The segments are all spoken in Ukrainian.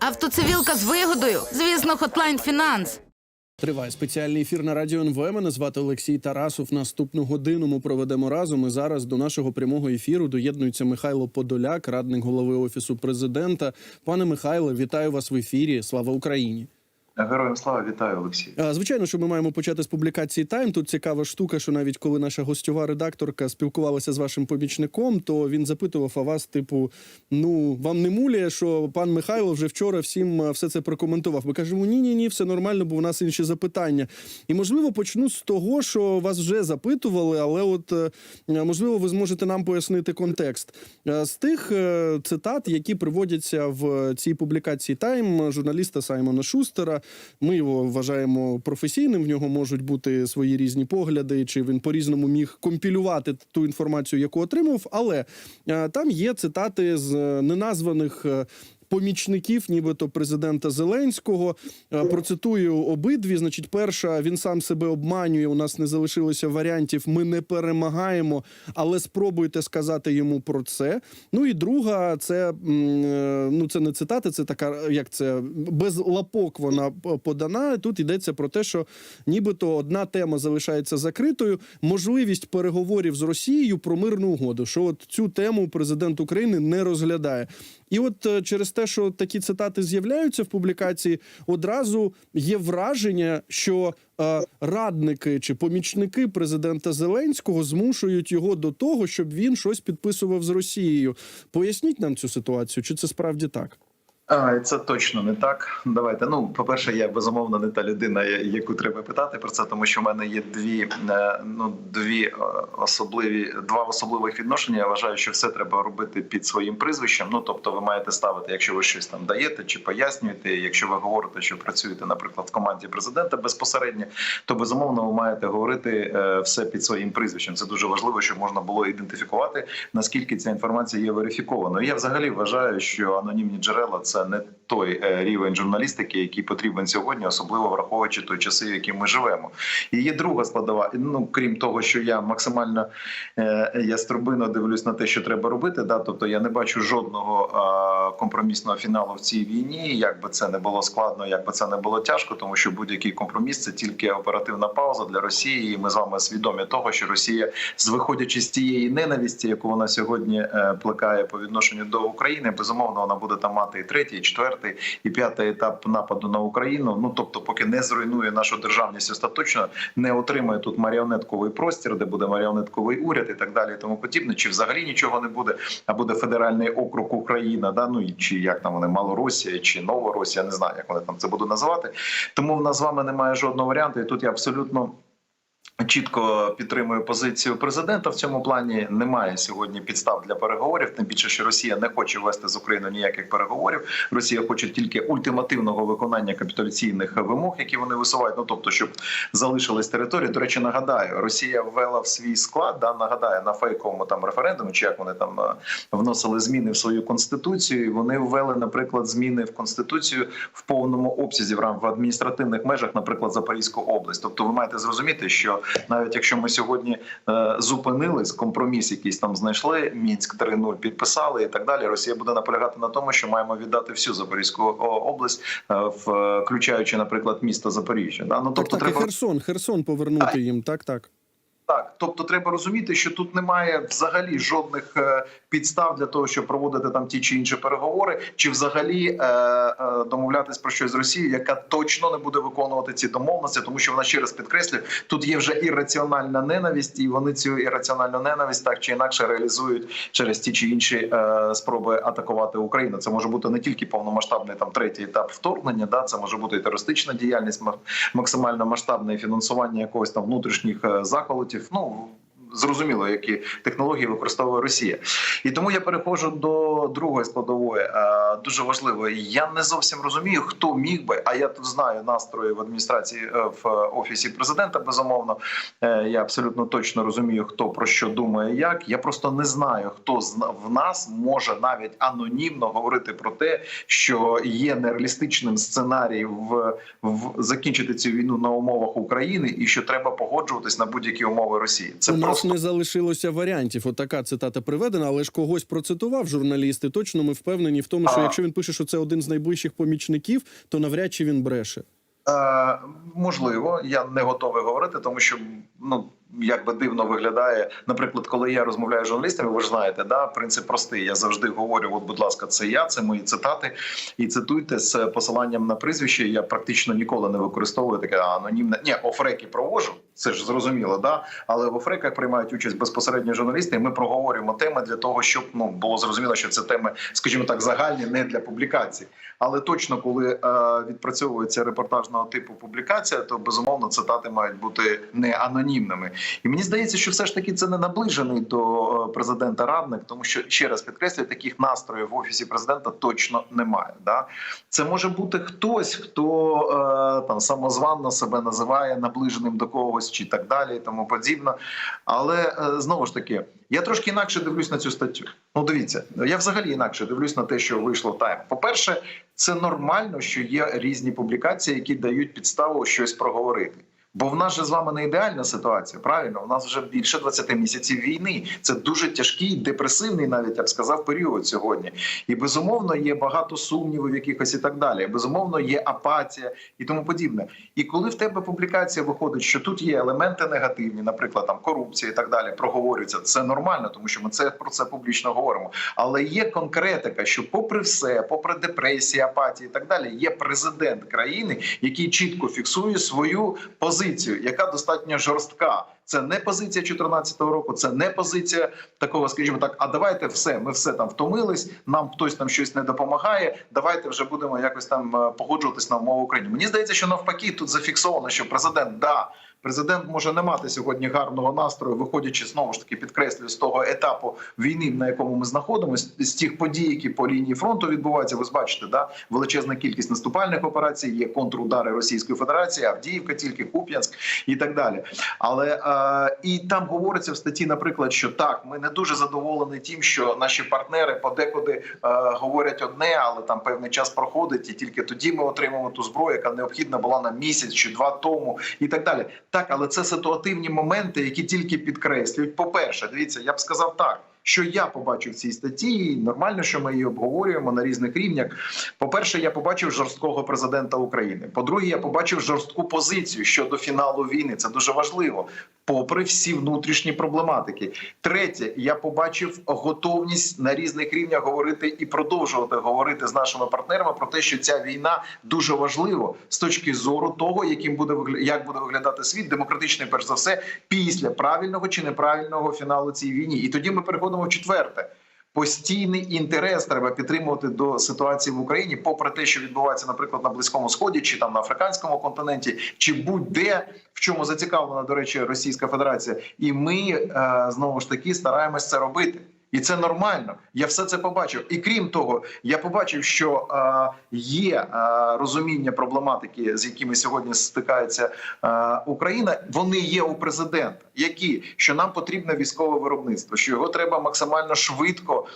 Автоцивілка з вигодою. Звісно, Hotline Finance. Триває спеціальний ефір на радіо НВ. Мене звати Олексій Тарасов. Наступну годину ми проведемо разом. І зараз до нашого прямого ефіру доєднується Михайло Подоляк, радник голови офісу президента. Пане Михайле, вітаю вас в ефірі. Слава Україні! Героям слава вітаю, Олексій. Звичайно, що ми маємо почати з публікації Тайм. Тут цікава штука, що навіть коли наша гостьова редакторка спілкувалася з вашим помічником, то він запитував а вас, типу, ну вам не муляє, що пан Михайло вже вчора всім е, все це прокоментував. Ми кажемо, ні, ні, ні, все нормально, бо в нас інші запитання. І можливо почну з того, що вас вже запитували, але от е, можливо, ви зможете нам пояснити контекст Е, з тих е, цитат, які приводяться в цій публікації Тайм журналіста Саймона Шустера. Ми його вважаємо професійним. В нього можуть бути свої різні погляди, чи він по-різному міг компілювати ту інформацію, яку отримав. Але е, там є цитати з е, неназваних. Помічників, нібито президента Зеленського, Е, процитую обидві. Значить, перша він сам себе обманює. У нас не залишилося варіантів. Ми не перемагаємо, але спробуйте сказати йому про це. Ну і друга, це е, ну це не цитата, це така, як це без лапок вона подана. Тут йдеться про те, що нібито одна тема залишається закритою. Можливість переговорів з Росією про мирну угоду. Що от цю тему президент України не розглядає. І от е, через те, що такі цитати з'являються в публікації, одразу є враження, що е, радники чи помічники президента Зеленського змушують його до того, щоб він щось підписував з Росією. Поясніть нам цю ситуацію, чи це справді так? Це точно не так. Давайте. Ну, по-перше, я безумовно не та людина, яку треба питати про це, тому що в мене є дві е, ну дві е, особливі два особливих відношення. Я вважаю, що все треба робити під своїм прізвищем. Ну тобто, ви маєте ставити, якщо ви щось там даєте чи пояснюєте. Якщо ви говорите, що працюєте, наприклад, в команді президента безпосередньо, то безумовно ви маєте говорити е, все під своїм прізвищем. Це дуже важливо, щоб можна було ідентифікувати наскільки ця інформація є верифікованою. Я взагалі вважаю, що анонімні джерела це не той е, рівень журналістики, який потрібен сьогодні, особливо враховуючи той часи, в які ми живемо. І є друга складова. Ну крім того, що я максимально е, яструбино дивлюсь на те, що треба робити. Да, тобто я не бачу жодного компромісного фіналу в цій війні. Як би це не було складно, як би це не було тяжко, тому що будь-який компроміс це тільки оперативна пауза для Росії. І ми з вами свідомі того, що Росія, з виходячи з тієї ненависті, яку вона сьогодні е, плекає по відношенню до України, безумовно, вона буде там мати і третій, і четвертий, і п'ятий етап нападу на Україну. Ну тобто, поки не зруйнує нашу державність остаточно, не отримає тут маріонетковий простір, де буде маріонетковий уряд і так далі, і тому подібне. Чи взагалі нічого не буде, а буде федеральний округ Україна, да ну і чи як там вони Малоросія, чи Новоросія, не знаю, як вони там це будуть називати. Тому в нас з вами немає жодного варіанту, і тут я абсолютно. Чітко підтримую позицію президента в цьому плані. Немає сьогодні підстав для переговорів. Тим більше, що Росія не хоче вести з Україною ніяких переговорів. Росія хоче тільки ультимативного виконання капітуляційних вимог, які вони висувають. Ну тобто, щоб залишились території. До речі, нагадаю, Росія ввела в свій склад. Да нагадаю на фейковому там референдумі, чи як вони там е, вносили зміни в свою конституцію. Вони ввели, наприклад, зміни в конституцію в повному обсязі в рамках адміністративних межах, наприклад, Запорізьку область. Тобто, ви маєте зрозуміти, що навіть якщо ми сьогодні е, зупинились, компроміс якийсь там знайшли, мінськ 3.0 підписали і так далі. Росія буде наполягати на тому, що маємо віддати всю Запорізьку область, е, включаючи, наприклад, місто Запоріжжя. Да? Ну тобто так, так, треба Херсон, Херсон повернути їм. Так, так. Так. Тобто, треба розуміти, що тут немає взагалі жодних е, підстав для того, щоб проводити там ті чи інші переговори, чи взагалі е, е, домовлятись про щось з Росією, яка точно не буде виконувати ці домовленості, тому що вона ще раз підкреслює, тут є вже ірраціональна ненависть, і вони цю ірраціональну ненависть так чи інакше реалізують через ті чи інші е, спроби атакувати Україну. Це може бути не тільки повномасштабний там третій етап вторгнення, да це може бути і терористична діяльність, ма- максимально масштабне фінансування якогось там внутрішніх е, заколотів. Ну зрозуміло, які технології використовує Росія, і тому я переходжу до другої складової. е, Дуже важливої. Я не зовсім розумію, хто міг би. А я тут знаю настрої в адміністрації е, в офісі президента. Безумовно, Е, я абсолютно точно розумію, хто про що думає, як я просто не знаю, хто в нас може навіть анонімно говорити про те, що є нереалістичним сценарій в, в закінчити цю війну на умовах України, і що треба погоджуватись на будь-які умови Росії. Це У нас ж не залишилося варіантів. От цитата приведена, але ж когось процитував журналісти. Точно ми впевнені в тому, що якщо він пише, що це один з найближчих помічників, то навряд чи він бреше. Е, можливо, я не готовий говорити, тому що ну як би дивно виглядає. Наприклад, коли я розмовляю з журналістами, ви ж знаєте, да принцип простий. Я завжди говорю: от, будь ласка, це я, це мої цитати, і цитуйте з посиланням на прізвище. Я практично ніколи не використовую таке анонімне. Ні, офреки провожу. Це ж зрозуміло, да. Але в офреках приймають участь безпосередньо журналісти. і Ми проговорюємо теми для того, щоб ну було зрозуміло, що це теми, скажімо так, загальні, не для публікацій. Але точно, коли е, відпрацьовується репортажного типу публікація, то безумовно цитати мають бути не анонімними. І мені здається, що все ж таки це не наближений до е, президента радник, тому що ще раз підкреслюю, таких настроїв в офісі президента точно немає. Да? Це може бути хтось, хто е, там самозванно себе називає наближеним до когось чи так далі, і тому подібне. Але знову ж таки, я трошки інакше дивлюсь на цю статтю. Ну, дивіться, я взагалі інакше дивлюсь на те, що вийшло тайм. По перше, це нормально, що є різні публікації, які дають підставу щось проговорити. Бо в нас же з вами не ідеальна ситуація. Правильно, у нас вже більше 20 місяців війни. Це дуже тяжкий, депресивний, навіть я б сказав, період сьогодні. І безумовно є багато сумнівів, якихось і так далі. Безумовно, є апатія і тому подібне. І коли в тебе публікація виходить, що тут є елементи негативні, наприклад, там корупція і так далі, проговорюється. Це нормально, тому що ми це про це публічно говоримо. Але є конкретика, що, попри все, попри депресію, апатію і так далі, є президент країни, який чітко фіксує свою позицію, яка достатньо жорстка. Це не позиція 2014 року, це не позиція такого, скажімо так. А давайте все, ми все там втомились. Нам хтось там щось не допомагає. Давайте вже будемо якось там е, погоджуватись на умови України. Мені здається, що навпаки тут зафіксовано, що президент да. Президент може не мати сьогодні гарного настрою, виходячи знову ж таки підкреслюю з того етапу війни, на якому ми знаходимося, з тих подій, які по лінії фронту відбуваються. Ви ж бачите, да величезна кількість наступальних операцій, є контрудари Російської Федерації, Авдіївка, тільки Куп'янськ і так далі. Але е, і там говориться в статті, наприклад, що так, ми не дуже задоволені тим, що наші партнери подекуди е, говорять одне, але там певний час проходить, і тільки тоді ми отримуємо ту зброю, яка необхідна була на місяць чи два тому, і так далі. Так, але це ситуативні моменти, які тільки підкреслюють. По перше, дивіться, я б сказав так. Що я побачив в цій статті, і нормально, що ми її обговорюємо на різних рівнях. По-перше, я побачив жорсткого президента України. По-друге, я побачив жорстку позицію щодо фіналу війни. Це дуже важливо, попри всі внутрішні проблематики. Третє, я побачив готовність на різних рівнях говорити і продовжувати говорити з нашими партнерами про те, що ця війна дуже важлива з точки зору того, яким буде як буде виглядати світ, демократичний, перш за все, після правильного чи неправильного фіналу цій війні. І тоді ми переходимо в четверте. Постійний інтерес треба підтримувати до ситуації в Україні, попри те, що відбувається, наприклад, на близькому сході, чи там на африканському континенті, чи будь-де в чому зацікавлена, до речі, Російська Федерація, і ми е, знову ж таки стараємось це робити. І це нормально. Я все це побачив. І крім того, я побачив, що є розуміння проблематики, з якими сьогодні стикається Україна. Вони є у президента, які що нам потрібне військове виробництво, що його треба максимально швидко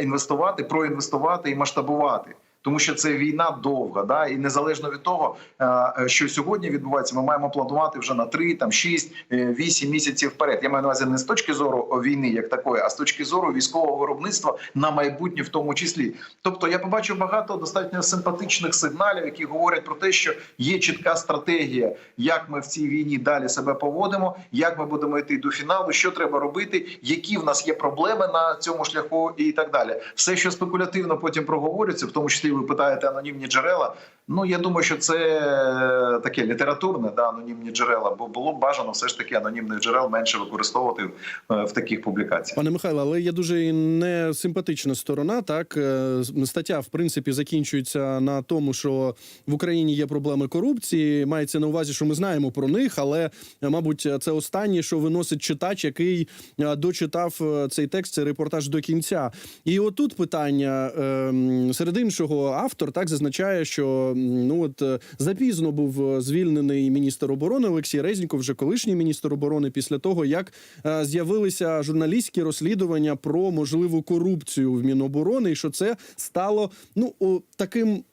інвестувати, проінвестувати і масштабувати. Тому що це війна довга, да і незалежно від того, е, що сьогодні відбувається, ми маємо планувати вже на 3, там 6, 8 місяців вперед. Я маю на увазі не з точки зору війни, як такої, а з точки зору військового виробництва на майбутнє, в тому числі. Тобто, я побачив багато достатньо симпатичних сигналів, які говорять про те, що є чітка стратегія, як ми в цій війні далі себе поводимо, як ми будемо йти до фіналу, що треба робити, які в нас є проблеми на цьому шляху, і так далі. Все, що спекулятивно потім проговорюється, в тому числі ви питаєте анонімні джерела. Ну я думаю, що це е, таке літературне, да, анонімні джерела, бо було б бажано все ж таки анонімних джерел менше використовувати в, в таких публікаціях. Пане Михайло, але є дуже і несимпатична сторона. Так Е, стаття, в принципі, закінчується на тому, що в Україні є проблеми корупції. Мається на увазі, що ми знаємо про них, але е, мабуть, це останнє, що виносить читач, який е, дочитав е, цей текст, цей репортаж до кінця. І отут питання ем, серед іншого, автор так зазначає, що ну от е, запізно був е, звільнений міністр оборони Олексій Резніков, вже колишній міністр оборони, після того як е, з'явилися журналістські розслідування про можливу корупцію в Міноборони, і що це стало ну таким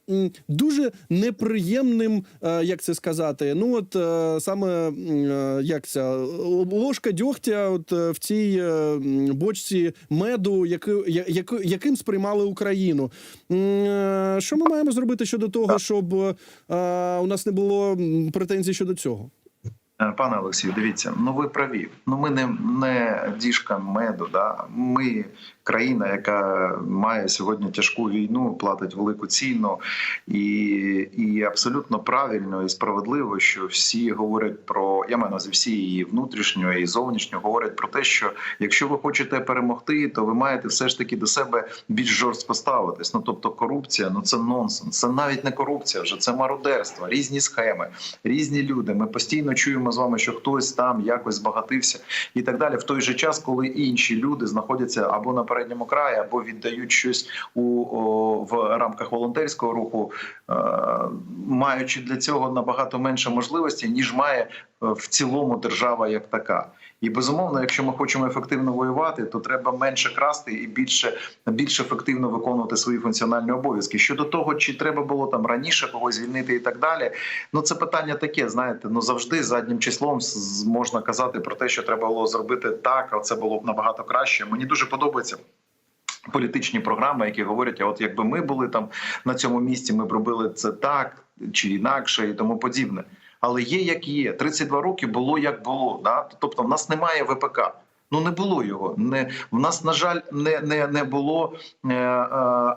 дуже неприємним, е, як це сказати. Ну от е, саме е, як ця ложка дьогтя, от в цій бочці меду, яки, яки- яким сприймали Україну. Що ми маємо зробити щодо того, щоб у нас не було претензій щодо цього? Пане Олексію, дивіться, ну ви праві. Ну ми не, не діжка меду. Да? Ми країна, яка має сьогодні тяжку війну, платить велику ціну, і, і абсолютно правильно і справедливо, що всі говорять про я маю на увазі всі і внутрішньо, і зовнішньо говорять про те, що якщо ви хочете перемогти, то ви маєте все ж таки до себе більш жорстко ставитись. Ну тобто, корупція, ну це нонсенс. Це навіть не корупція, вже це мародерство, різні схеми, різні люди. Ми постійно чуємо з вами, що хтось там якось збагатився і так далі. В той же час, коли інші люди знаходяться або на передньому краї, або віддають щось у о, в рамках волонтерського руху, е, маючи для цього набагато менше можливостей, ніж має е, в цілому держава як така. І безумовно, якщо ми хочемо ефективно воювати, то треба менше красти і більше більш ефективно виконувати свої функціональні обов'язки. Щодо того, чи треба було там раніше когось звільнити і так далі. Ну це питання таке. Знаєте, ну завжди заднім числом можна казати про те, що треба було зробити так, а це було б набагато краще. Мені дуже подобається. Політичні програми, які говорять, а от якби ми були там на цьому місці, ми б робили це так чи інакше, і тому подібне. Але є як є. 32 роки було як було. Да? Тобто, в нас немає ВПК. Ну не було його. Не в нас, на жаль, не не, не було е, е,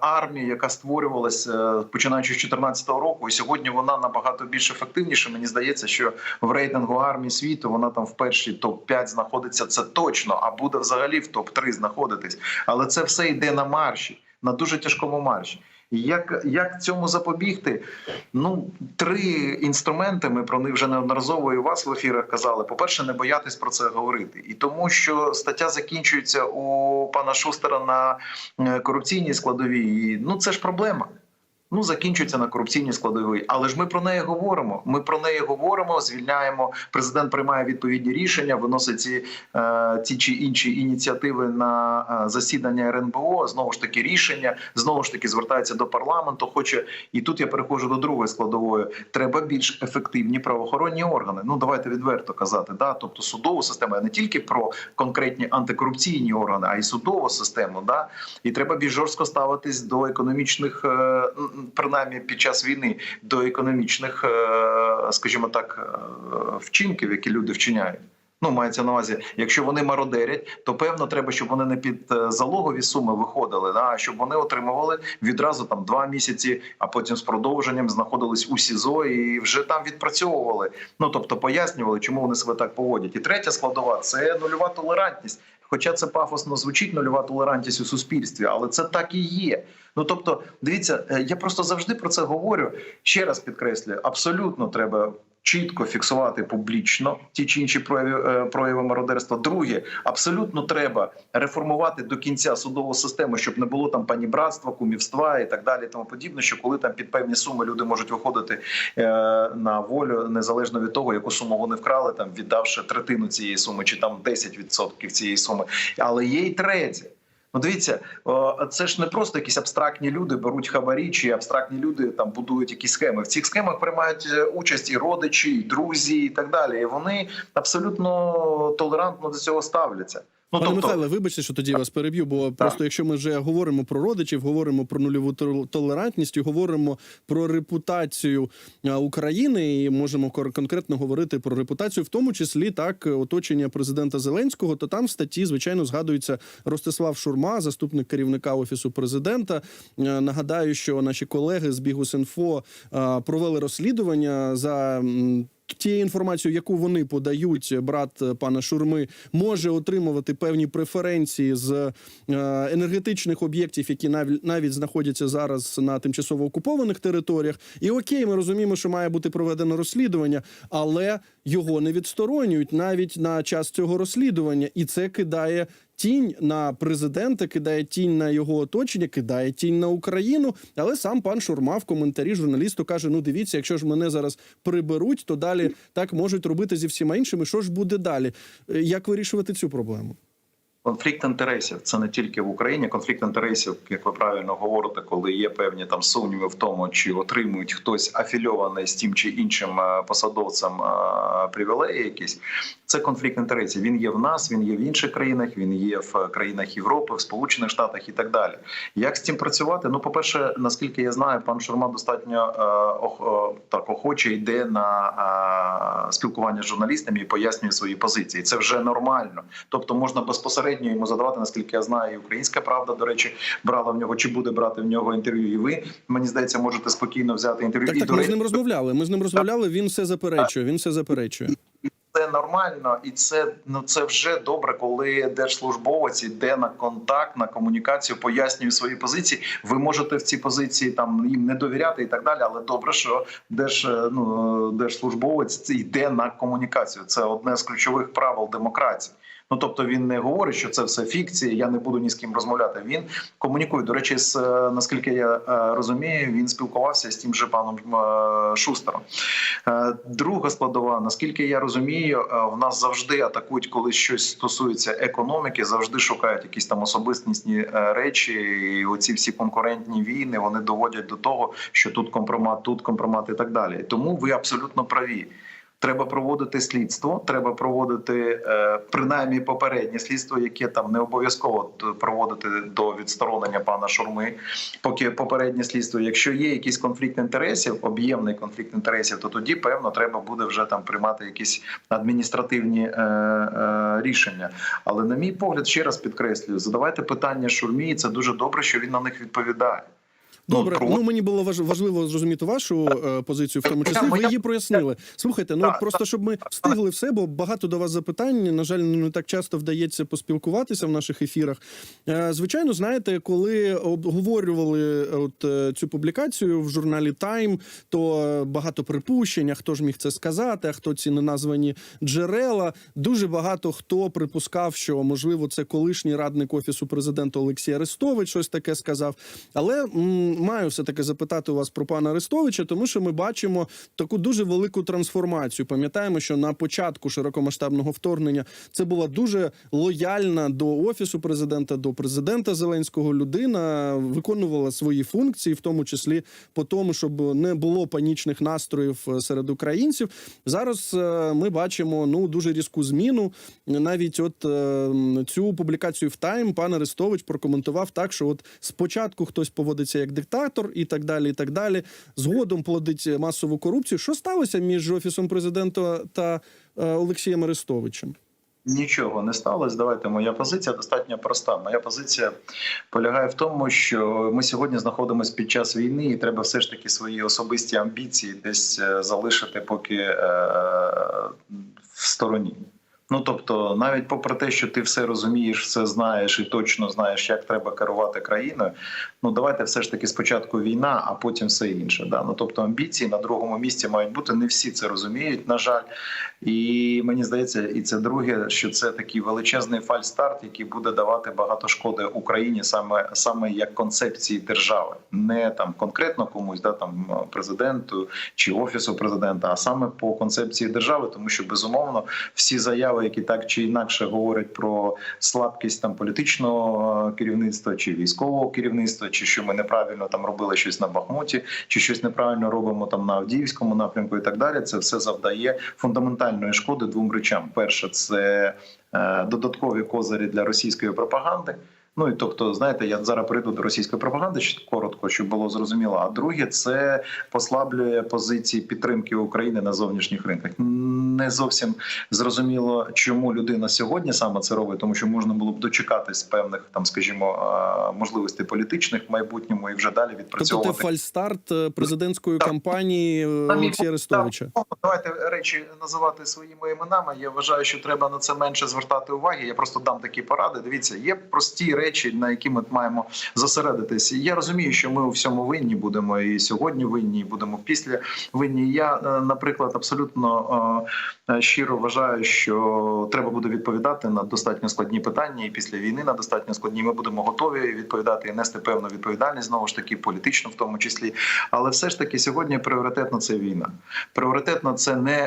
армії, яка створювалася е, починаючи з 2014 року. І сьогодні вона набагато більш ефективніша. Мені здається, що в рейтингу армії світу вона там в першій топ 5 знаходиться. Це точно, а буде взагалі в топ 3 знаходитись. Але це все йде на марші, на дуже тяжкому марші. Як, як цьому запобігти? Ну, три інструменти. Ми про них вже неодноразово і вас в ефірах казали. По-перше, не боятись про це говорити. І тому, що стаття закінчується у пана Шустера на е, корупційній складовій. Ну це ж проблема. Ну, закінчується на корупційній складовій, але ж ми про неї говоримо. Ми про неї говоримо, звільняємо. Президент приймає відповідні рішення, виносить ці е, ті чи інші ініціативи на е, засідання РНБО. Знову ж таки, рішення знову ж таки звертається до парламенту. Хоче і тут я переходжу до другої складової. Треба більш ефективні правоохоронні органи. Ну давайте відверто казати. Да, тобто судову систему не тільки про конкретні антикорупційні органи, а й судову систему. Да, і треба більш жорстко ставитись до економічних, е, принаймні під час війни, до економічних, е, скажімо так, е, вчинків, які люди вчиняють. Ну, мається на увазі, якщо вони мародерять, то певно треба, щоб вони не під е, залогові суми виходили, а щоб вони отримували відразу там два місяці, а потім з продовженням знаходились у СІЗО і вже там відпрацьовували. Ну тобто пояснювали, чому вони себе так поводять. І третя складова це нульова толерантність. Хоча це пафосно звучить нульова толерантність у суспільстві, але це так і є. Ну тобто, дивіться, е, я просто завжди про це говорю. Ще раз підкреслюю, абсолютно треба. Чітко фіксувати публічно ті чи інші прояви, е, прояви мародерства. Друге, абсолютно треба реформувати до кінця судову систему, щоб не було там панібратства, кумівства і так далі. Тому подібне, що коли там під певні суми люди можуть виходити е, на волю, незалежно від того, яку суму вони вкрали, там віддавши третину цієї суми, чи там 10% цієї суми. Але є й третє. Ну, дивіться, це ж не просто якісь абстрактні люди беруть хабарі, чи абстрактні люди там будують якісь схеми. В цих схемах приймають е, участь і родичі, і друзі, і так далі. І вони абсолютно толерантно до цього ставляться. Ну Пане тобто, Михайле, вибачте, що тоді я вас переб'ю, бо просто якщо ми вже говоримо про родичів, говоримо про нульову толерантність, і говоримо про репутацію України, і можемо конкретно говорити про репутацію, в тому числі так оточення президента Зеленського, то там в статті, звичайно, згадується Ростислав Шурма, заступник керівника офісу президента. Нагадаю, що наші колеги з Бігус.Інфо провели розслідування за. Тією інформацією, яку вони подають, брат е, пана Шурми може отримувати певні преференції з е, енергетичних об'єктів, які навіть знаходяться зараз на тимчасово окупованих територіях. І окей, ми розуміємо, що має бути проведено розслідування, але його не відсторонюють навіть на час цього розслідування, і це кидає. Тінь на президента кидає тінь на його оточення, кидає тінь на Україну. Але сам пан Шурма в коментарі журналісту каже: Ну, дивіться, якщо ж мене зараз приберуть, то далі так можуть робити зі всіма іншими. Що ж буде далі? Е, Як вирішувати цю проблему? Конфлікт інтересів це не тільки в Україні. Конфлікт інтересів, як ви правильно говорите, коли є певні там сумніви в тому, чи отримують хтось афільований з тим чи іншим е, посадовцем е, привілеї, якісь це конфлікт інтересів. Він є в нас, він є в інших країнах, він є в країнах Європи, в Сполучених Штатах і так далі. Як з цим працювати? Ну, по перше, наскільки я знаю, пан Шурма достатньо е, е, так охоче йде на е, спілкування з журналістами і пояснює свої позиції. Це вже нормально. Тобто можна безпосередньо йому задавати, наскільки я знаю, і українська правда, до речі, брала в нього чи буде брати в нього інтерв'ю. І ви мені здається, можете спокійно взяти інтерв'ю. Так, так, ми з ним розмовляли. Ми з ним розмовляли. Він все заперечує. Він все заперечує. це нормально, і це ну це вже добре, коли держслужбовець йде на контакт, на комунікацію, пояснює свої позиції. Ви можете в ці позиції там їм не довіряти і так далі. Але добре, що держ, е, ну, держслужбовець йде на комунікацію. Це одне з ключових правил демократії. Ну тобто він не говорить, що це все фікція. Я не буду ні з ким розмовляти. Він комунікує. До речі, з е, наскільки я е, розумію, він спілкувався з тим же паном е, Шустером. Друга складова, наскільки я розумію, в нас завжди атакують, коли щось стосується економіки, завжди шукають якісь там особистісні речі. І оці всі конкурентні війни вони доводять до того, що тут компромат, тут компромат і так далі. Тому ви абсолютно праві. Треба проводити слідство, треба проводити е, принаймні попереднє слідство, яке там не обов'язково проводити до відсторонення пана Шурми. Поки попереднє слідство, якщо є якийсь конфлікт інтересів, об'ємний конфлікт інтересів, то тоді певно треба буде вже там приймати якісь адміністративні е, е, рішення. Але на мій погляд, ще раз підкреслюю, задавайте питання Шурмі. і Це дуже добре, що він на них відповідає. Добре, про- ну мені було важ- важливо зрозуміти вашу е, позицію, в тому числі. Ви її прояснили. Слухайте, ну просто щоб ми встигли все, бо багато до вас запитань. На жаль, не так часто вдається поспілкуватися в наших ефірах. Е, Звичайно, знаєте, коли обговорювали е, от е, цю публікацію в журналі Time, то е, багато припущень, а хто ж міг це сказати, а хто ці неназвані джерела. Дуже багато хто припускав, що можливо це колишній радник офісу президента Олексій Арестович щось таке сказав. Але м, маю все таки запитати у вас про пана Арестовича, тому що ми бачимо таку дуже велику трансформацію. Пам'ятаємо, що на початку широкомасштабного вторгнення це була дуже лояльна до офісу президента, до президента Зеленського людина, виконувала свої функції, в тому числі по тому, щоб не було панічних настроїв е, серед українців. Зараз е, ми бачимо ну дуже різку зміну. Навіть от е, цю публікацію в Тайм пан Арестович прокоментував так, що от спочатку хтось поводиться як диктатор, і так далі. І так далі. Згодом плодить масову корупцію. Що сталося між офісом президента та е, Олексієм Арестовичем? Нічого не сталося. Давайте моя позиція достатньо проста. Моя позиція полягає в тому, що ми сьогодні знаходимося під час війни, і треба все ж таки свої особисті амбіції десь е, залишити поки е, в стороні. Ну тобто, навіть попри те, що ти все розумієш, все знаєш і точно знаєш, як треба керувати країною. Ну давайте все ж таки спочатку війна, а потім все інше. Да? Ну тобто амбіції на другому місці мають бути. Не всі це розуміють, на жаль. І мені здається, і це друге, що це такий величезний фальстарт, який буде давати багато шкоди Україні саме саме як концепції держави, не там конкретно комусь, да там президенту чи офісу президента, а саме по концепції держави, тому що безумовно всі заяви, які так чи інакше говорять про слабкість там політичного е, керівництва чи військового керівництва, чи що ми неправильно там робили щось на Бахмуті, чи щось неправильно робимо там на Авдіївському напрямку, і так далі. Це все завдає фундаментальної шкоди двом речам: перше, це е, додаткові козирі для російської пропаганди. Ну і тобто, знаєте, я зараз прийду до російської пропаганди коротко, щоб було зрозуміло. А друге, це послаблює позиції підтримки України на зовнішніх ринках. Не зовсім зрозуміло, чому людина сьогодні саме це робить, тому що можна було б дочекатись певних там, скажімо, можливостей політичних в майбутньому і вже далі Тобто відпрацьовувати. це фальстарт е, президентської кампанії е, Олексія Арестовича. Давайте речі називати своїми іменами. Я вважаю, що треба на це менше звертати уваги. Я просто дам такі поради. Дивіться, є прості речі. Речі, на які ми маємо зосередитись. Я розумію, що ми у всьому винні будемо і сьогодні винні, і будемо після винні. Я, е, наприклад, абсолютно е, е, щиро вважаю, що треба буде відповідати на достатньо складні питання, і після війни на достатньо складні. Ми будемо готові відповідати і нести певну відповідальність знову ж таки політичну, в тому числі. Але все ж таки сьогодні пріоритетно це війна. Пріоритетно це не,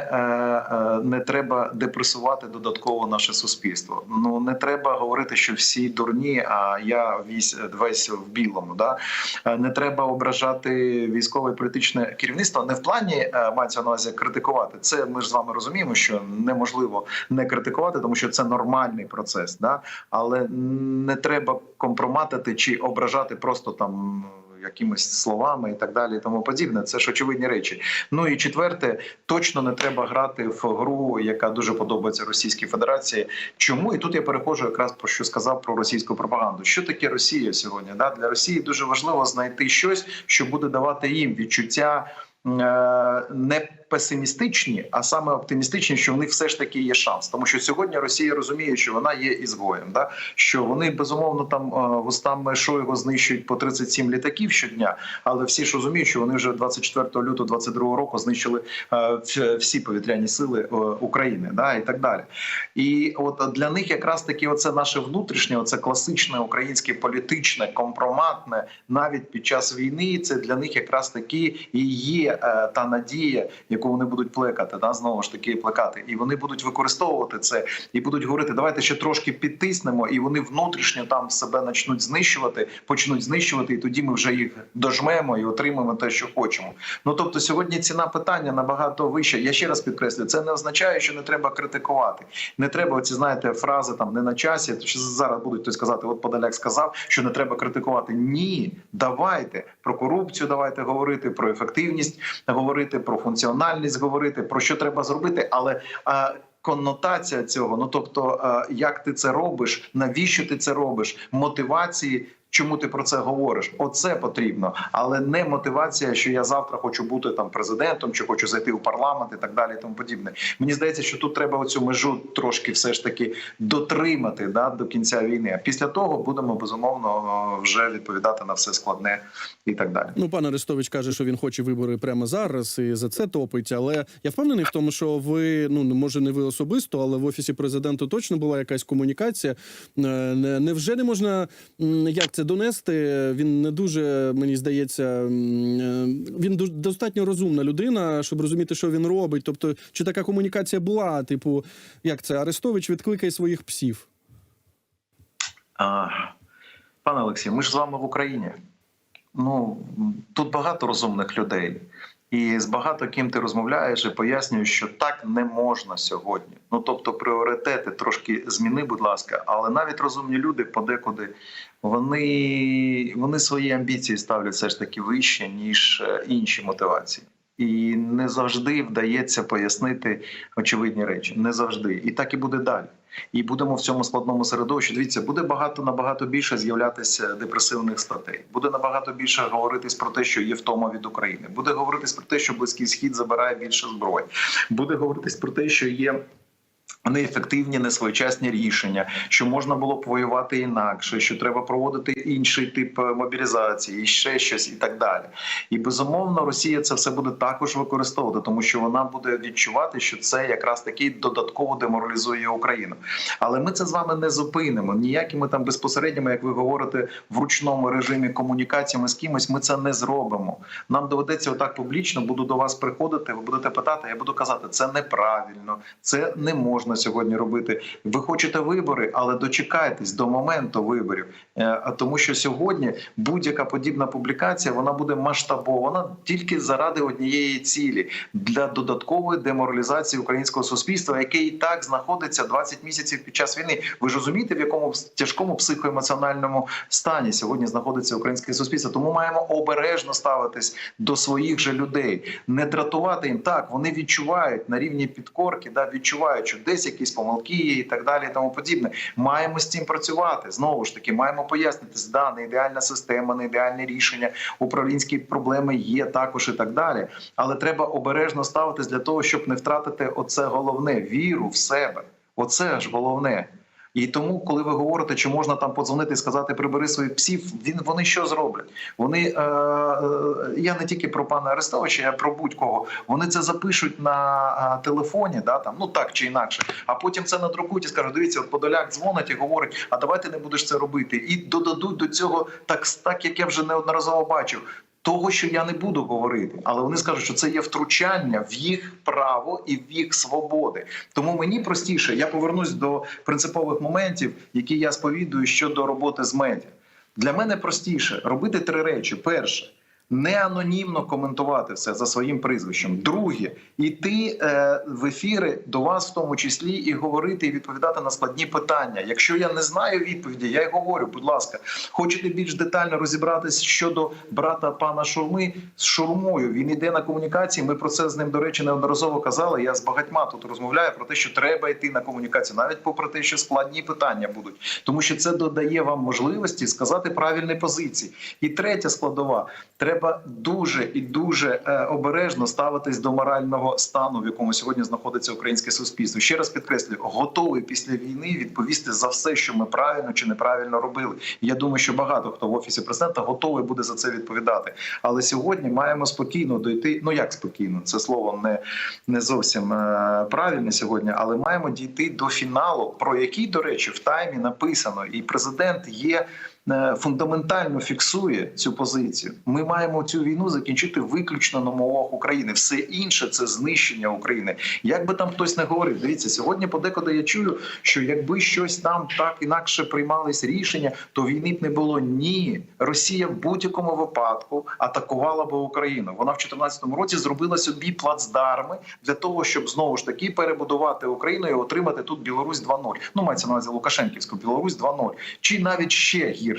не треба депресувати додатково наше суспільство. Ну не треба говорити, що всі дурні, а я весь, весь в білому. Да? Е, Не треба ображати військове і політичне керівництво. Не в плані е, мається на увазі критикувати. Це ми ж з вами розуміємо, що неможливо не критикувати, тому що це нормальний процес. Да? Але не треба компроматити чи ображати просто там. Якимись словами і так далі, і тому подібне. Це ж очевидні речі. Ну і четверте, точно не треба грати в гру, яка дуже подобається Російській Федерації. Чому і тут я переходжу якраз про що сказав про російську пропаганду. Що таке Росія сьогодні? Да? Для Росії дуже важливо знайти щось, що буде давати їм відчуття е, не песимістичні, а саме оптимістичні, що в них все ж таки є шанс. Тому що сьогодні Росія розуміє, що вона є ізгоєм, да? що вони безумовно там е, вустами Шойгу знищують по 37 літаків щодня, але всі ж розуміють, що вони вже 24 лютого 22 року знищили е, всі повітряні сили е, України, да? і так далі. І от для них якраз таки оце наше внутрішнє, оце класичне українське політичне, компроматне, навіть під час війни. Це для них якраз таки і є та надія, яку вони будуть плекати, да знову ж таки плекати, і вони будуть використовувати це і будуть говорити: давайте ще трошки підтиснемо, і вони внутрішньо там себе почнуть знищувати, почнуть знищувати, і тоді ми вже їх дожмемо і отримаємо те, що хочемо. Ну тобто, сьогодні ціна питання набагато вища. Я ще раз підкреслю, це не означає, що не треба критикувати. Не треба оці, знаєте, фрази там не на часі. Що зараз будуть хтось сказати, от Подоляк сказав, що не треба критикувати. Ні, давайте про корупцію, давайте говорити про ефективність, говорити про функціональність, говорити про що треба зробити, але. Коннотація цього, ну тобто, як ти це робиш, навіщо ти це робиш, мотивації, чому ти про це говориш? Оце потрібно, але не мотивація, що я завтра хочу бути там президентом, чи хочу зайти у парламент і так далі. І тому подібне. Мені здається, що тут треба оцю межу трошки все ж таки дотримати да, до кінця війни. А після того будемо безумовно вже відповідати на все складне і так далі. Ну, пан Арестович каже, що він хоче вибори прямо зараз і за це топить. Але я впевнений в тому, що ви ну може не ви особисто, але в офісі президента точно була якась комунікація. Е, не- Невже не можна як це донести? Він не дуже мені здається, е, він достатньо розумна людина, щоб розуміти, що він робить. Тобто, чи така комунікація була? Типу, як це Арестович відкликає своїх псів? А, Пане Олексій, ми ж з вами в Україні. Ну тут багато розумних людей, і з багато ким ти розмовляєш і пояснюєш, що так не можна сьогодні. Ну тобто, пріоритети трошки зміни, будь ласка, але навіть розумні люди подекуди вони, вони свої амбіції ставлять все ж таки вище ніж е, інші мотивації. І не завжди вдається пояснити очевидні речі. Не завжди, і так і буде далі. І будемо в цьому складному середовищі. Дивіться, буде багато набагато більше з'являтися депресивних статей. Буде набагато більше говоритись про те, що є втома від України. Буде говоритись про те, що близький схід забирає більше зброї. Буде говоритись про те, що є. Неефективні, несвоєчасні рішення, що можна було б воювати інакше, що треба проводити інший тип е, мобілізації, і ще щось, і так далі. І безумовно, Росія це все буде також використовувати, тому що вона буде відчувати, що це якраз таки додатково деморалізує Україну. Але ми це з вами не зупинимо. Ніякими там безпосередніми, як ви говорите, в ручному режимі комунікаціями з кимось, ми це не зробимо. Нам доведеться отак публічно. Буду до вас приходити. Ви будете питати. Я буду казати, це неправильно, це не можна сьогодні робити. Ви хочете вибори, але дочекайтесь до моменту виборів. Е, тому, що сьогодні будь-яка подібна публікація вона буде масштабована тільки заради однієї цілі для додаткової деморалізації українського суспільства, яке і так знаходиться 20 місяців під час війни. Ви ж розумієте, в якому тяжкому психоемоціональному стані сьогодні знаходиться українське суспільство. Тому маємо обережно ставитись до своїх же людей, не дратувати їм. Так вони відчувають на рівні підкорки, да відчувають, що десь якісь помилки є і так далі, і тому подібне. Маємо з цим працювати. Знову ж таки, маємо пояснити, да, не ідеальна система, не ідеальне рішення, управлінські проблеми є також і так далі. Але треба обережно ставитись для того, щоб не втратити оце головне віру в себе. Оце ж головне. І тому, коли ви говорите, чи можна там подзвонити і сказати прибери своїх псів, він вони що зроблять? Вони е, е, я не тільки про пана Арестовича, я про будь-кого. Вони це запишуть на е, телефоні, да там ну так чи інакше. А потім це надрукують і скажуть: дивіться, от Подоляк дзвонить і говорить: а давай ти не будеш це робити. І додадуть до цього так, так як я вже неодноразово бачив. Того, що я не буду говорити, але вони скажуть, що це є втручання в їх право і в їх свободи. Тому мені простіше, я повернусь до принципових моментів, які я сповідую щодо роботи з медіа. Для мене простіше робити три речі: перше. Не анонімно коментувати все за своїм прізвищем. Друге, йти е, в ефіри до вас, в тому числі, і говорити і відповідати на складні питання. Якщо я не знаю відповіді, я й говорю. Будь ласка, хочете більш детально розібратись щодо брата пана Шурми з Шурмою. Він іде на комунікації. Ми про це з ним, до речі, неодноразово казали. Я з багатьма тут розмовляю про те, що треба йти на комунікацію, навіть попри те, що складні питання будуть, тому що це додає вам можливості сказати правильні позиції. І третя складова: треба дуже і дуже е, обережно ставитись до морального стану, в якому сьогодні знаходиться українське суспільство. Ще раз підкреслюю, готовий після війни відповісти за все, що ми правильно чи неправильно робили. Я думаю, що багато хто в офісі президента готовий буде за це відповідати. Але сьогодні маємо спокійно дойти. Ну як спокійно, це слово не, не зовсім е, правильне сьогодні, але маємо дійти до фіналу, про який, до речі, в таймі написано, і президент є. Е, Фундаментально фіксує цю позицію. Ми маємо цю війну закінчити виключно на мовах України. Все інше це знищення України. Як би там хтось не говорив, дивіться сьогодні. Подекуди я чую, що якби щось там так інакше приймались рішення, то війни б не було. Ні, Росія в будь-якому випадку атакувала би Україну. Вона в 2014 році зробила собі плацдарми для того, щоб знову ж таки перебудувати Україну і отримати тут Білорусь 2.0. Ну мається на увазі Лукашенківську Білорусь 2.0. чи навіть ще гірше.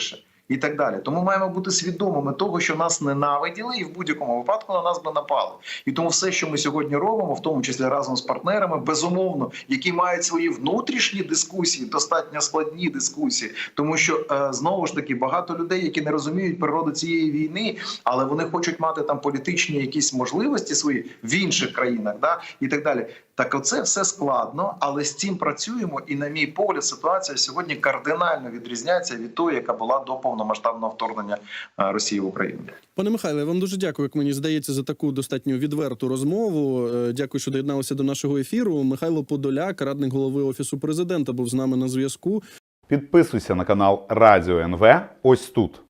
І так далі, тому маємо бути свідомими того, що нас ненавиділи, і в будь-якому випадку на нас би напали. І тому все, що ми сьогодні робимо, в тому числі разом з партнерами, безумовно, які мають свої внутрішні дискусії, достатньо складні дискусії, тому що е, знову ж таки багато людей, які не розуміють природу цієї війни, але вони хочуть мати там політичні якісь можливості свої в інших країнах, да і так далі. Так, оце все складно, але з цим працюємо. І, на мій погляд, ситуація сьогодні кардинально відрізняється від тої, яка була до повномасштабного вторгнення е, Росії в Україну. Пане Михайле, вам дуже дякую, як мені здається, за таку достатньо відверту розмову. Е, Дякую, що доєдналися до нашого ефіру. Михайло Подоляк, радник голови офісу президента, був з нами на зв'язку. Підписуйся на канал Радіо НВ ось тут.